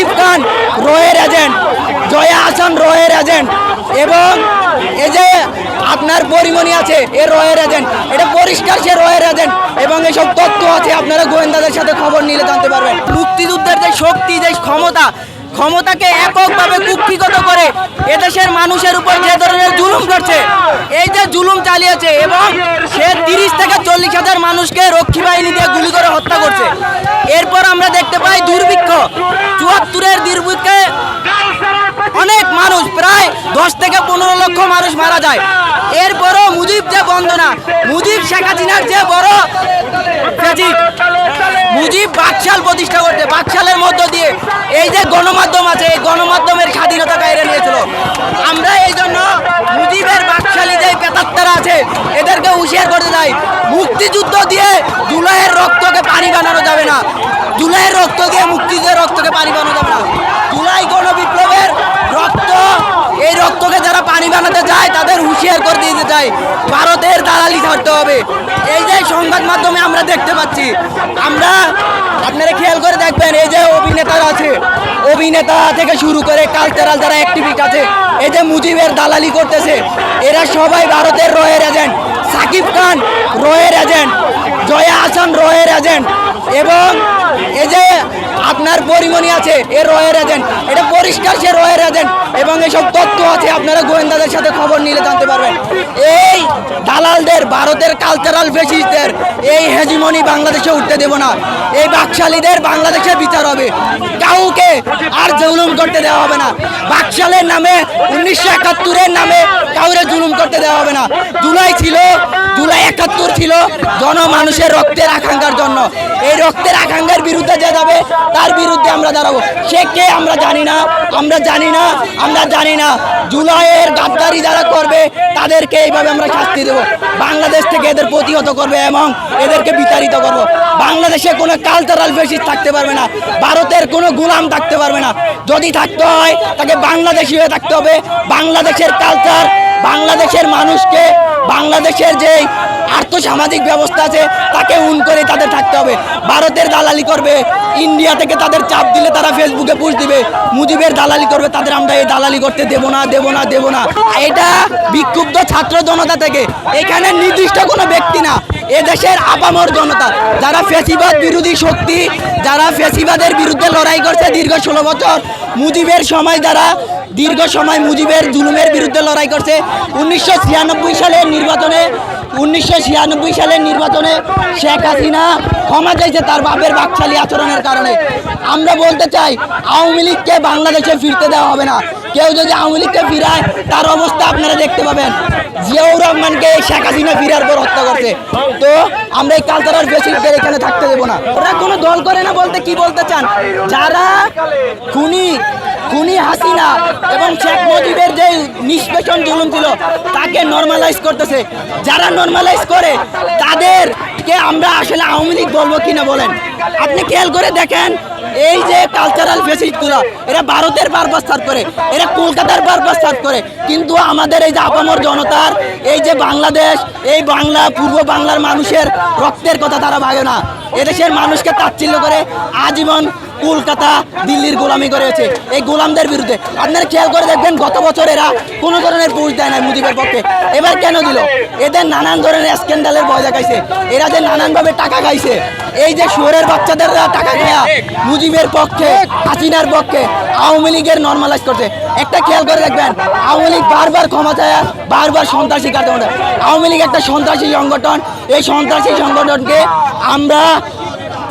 সাকিব খান রয়ের এজেন্ট জয়া আসান রয়ের এজেন্ট এবং এই যে আপনার পরিমণি আছে, এ রয়ের এজেন্ট এটা পরিষ্কার সে রয়ের এজেন্ট এবং এইসব তথ্য আছে, আপনারা গোয়েন্দাদের সাথে খবর নিলে জানতে পারবেন। মুক্তিযুদ্ধের যে শক্তি, যে ক্ষমতা ক্ষমতাকে এককভাবে কুক্ষিগত করে এদেশের মানুষের উপর যে ধরনের জুলুম করছে, এই যে জুলুম চালিয়েছে এবং সে তিরিশ থেকে চল্লিশ হাজার মানুষকে রক্ষী বাহিনী দিয়ে গুলি করে হত্যা করছে। এরপর আমরা দেখতে পাই দুর্ভিক্ষ। চুয়াত্তরের দুর্ভিক্ষে অনেক মানুষ, প্রায় দশ থেকে পনেরো লক্ষ মানুষ মারা যায়। এরপরও মুজিব যে বন্দনা, মুজিব শেখ হাসিনার যে বড় বাকশাল প্রতিষ্ঠা করতে বাকশালের মধ্য দিয়ে। এই যে গণমাধ্যম আছে, এই গণমাধ্যমের স্বাধীনতা বাইরে নিয়েছিল। আমরা এই জন্য মুজিবের বাকশালী যে পেতাত্তারা আছে, এদেরকে হুঁশিয়ার করতে চাই। মুক্তিযুদ্ধ দিয়ে জুলাইয়ের রক্তকে পানি বানানো যাবে না। জুলাইয়ের রক্ত দিয়ে মুক্তিযুদ্ধের রক্তকে পানি বানানো যাবে না জুলাই গণ বিপ্লবের রক্ত এই রক্তকে যারা পানি বানাতে চায়, তাদের হুঁশিয়ার করে দিতে চাই ভারতের দালালি ছাড়তে হবে। এই যে সংবাদ মাধ্যমে আমরা দেখতে পাচ্ছি, আমরা আপনারা খেয়াল করে দেখবেন, এই যে অভিনেতারা আছে, অভিনেতা থেকে শুরু করে কালচারাল যারা অ্যাক্টিভিস্ট আছে, এই যে মুজিবের দালালি করতেছে, এরা সবাই ভারতের রয়ের এজেন্ট সাকিব খান, রয়ের এজেন্ট জয়া হাসান, রয়ের এজেন্ট এবং এই যে আপনার পরিমণি আছে, এ রয়ের এজেন্ট এটা পরিষ্কার সে রয়ের এজেন্ট এবং এইসব তথ্য আছে, আপনারা গোয়েন্দাদের সাথে খবর নিলে জানতে পারবেন। এই দালালদের, ভারতের কালচারাল ফেসিস্টদের এই হেজিমনি বাংলাদেশে উঠতে দেব না। এই বাকশালীদের বাংলাদেশে বিচার হবে। কাউকে আর জুলুম করতে দেওয়া হবে না। বাকশালের নামে, উনিশশো একাত্তরের নামে কাউরে জুলুম করতে দেওয়া হবে না। জুলাই ছিল, জুলাই একাত্তর ছিল জনমানুষের রক্তের আকাঙ্ক্ষার জন্য। এই রক্তের আকাঙ্ক্ষার বিরুদ্ধে যে যাবে, তার বিরুদ্ধে আমরা দাঁড়াবো। সে কে আমরা জানি না, আমরা জানি না, আমরা জানি না। জুলাইয়ের গাদ্দারি যারা করবে, তাদেরকে এইভাবে আমরা শাস্তি দেবো। বাংলাদেশ থেকে এদের প্রতিহত করবে এবং এদেরকে বিতাড়িত করব। বাংলাদেশে কোনো কালচারাল বেসিস থাকতে পারবে না, ভারতের কোনো গুলাম থাকতে পারবে না। যদি থাকতে হয়, তাকে বাংলাদেশি হয়ে থাকতে হবে। বাংলাদেশের কালচার বাংলাদেশের মানুষকে, বাংলাদেশের যে আর্থসামাজিক ব্যবস্থা আছে, তাকে উন করে তাদের থাকতে হবে। ভারতের দালালি করবে, ইন্ডিয়া থেকে তাদের চাপ দিলে তারা ফেসবুকে পোস্ট দিবে। মুজিবের দালালি করবে, তাদের আমরা এই দালালি করতে দেব না দেব না দেব না। এটা বিক্ষুব্ধ ছাত্র জনতা থেকে। এখানে নির্দিষ্ট কোনো ব্যক্তি না। এদেশের আপামর জনতা। যারা ফেসিবাদ বিরোধী শক্তি, যারা ফেসিবাদের বিরুদ্ধে লড়াই করছে দীর্ঘ ষোলো বছর, মুজিবের সময় যারা দীর্ঘ সময় মুজিবের জুলুমের বিরুদ্ধে লড়াই করছে। উনিশশো ছিয়ানব্বই সালের নির্বাচনে, উনিশশো ছিয়ানব্বই সালের নির্বাচনে শেখ হাসিনা ক্ষমা চাইছে তার বাপের বাকশালী আচরণের কারণে। আমরা বলতে চাই, আওয়ামী লীগকে বাংলাদেশে ফিরতে দেওয়া হবে না। কেউ যদি আওয়ামী লীগকে ফিরায়, তার অবস্থা আপনারা দেখতে পাবেন। জিয়াউর রহমানকে শেখ হাসিনা ফিরার পর হত্যা করছে। তো আমরা এই কালচারাল বেসিকদের এখানে থাকতে দেবো না। ওরা কোনো দল করে না বলতে কি বলতে চান? যারা খুনি খুনি হাসিনা এবং শেখ মুজিবের যে নিষ্পেষণ জুলুম ছিল, তাকে নর্মালাইজ করতেছে। যারা নর্মালাইজ করে তাদেরকে আমরা আসলে আওয়ামী লীগ বলব কিনা বলেন? আপনি খেয়াল করে দেখেন, এই যে কালচারাল ফেসিলিটিগুলো এরা ভারতের বারবার সার্ভ করে, এরা কলকাতার বারবার সার্ভ করে, কিন্তু আমাদের এই যে আপামর জনতার, এই যে বাংলাদেশ, এই বাংলা, পূর্ব বাংলার মানুষের রক্তের কথা তারা ভাবে না। এদেশের মানুষকে তাচ্ছিল্য করে আজীবন কলকাতা, দিল্লির গোলামি করেছে এই গোলামদের বিরুদ্ধে। আপনারা খেয়াল করে দেখবেন, গত বছর এরা কোনো ধরনের পুষ দেয় না মুজিবের পক্ষে। এবার কেন দিল? এদের নানান ধরনের স্ক্যান্ডালের ভয় দেখাইছে। এরা যে নানানভাবে টাকা খাইছে। এই যে শুয়োরের বাচ্চাদের টাকা খায়া মুজিবের পক্ষে, হাসিনার পক্ষে আওয়ামী লীগের নর্মালাইজ করছে। একটা খেয়াল করে দেখবেন, আওয়ামী লীগ বারবার ক্ষমা চায় বারবার সন্ত্রাসী কার্যক্রম আওয়ামী লীগ একটা সন্ত্রাসী সংগঠন। এই সন্ত্রাসী সংগঠনকে আমরা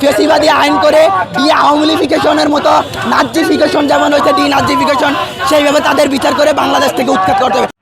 ফেসিবাদী আইন করে ডি আওয়ামীলিফিকেশনের মতো নাজিফিকেশন যেমন হয়েছে ডি নাজিফিকেশন সেইভাবে তাদের বিচার করে বাংলাদেশ থেকে উৎখাত করতে হবে।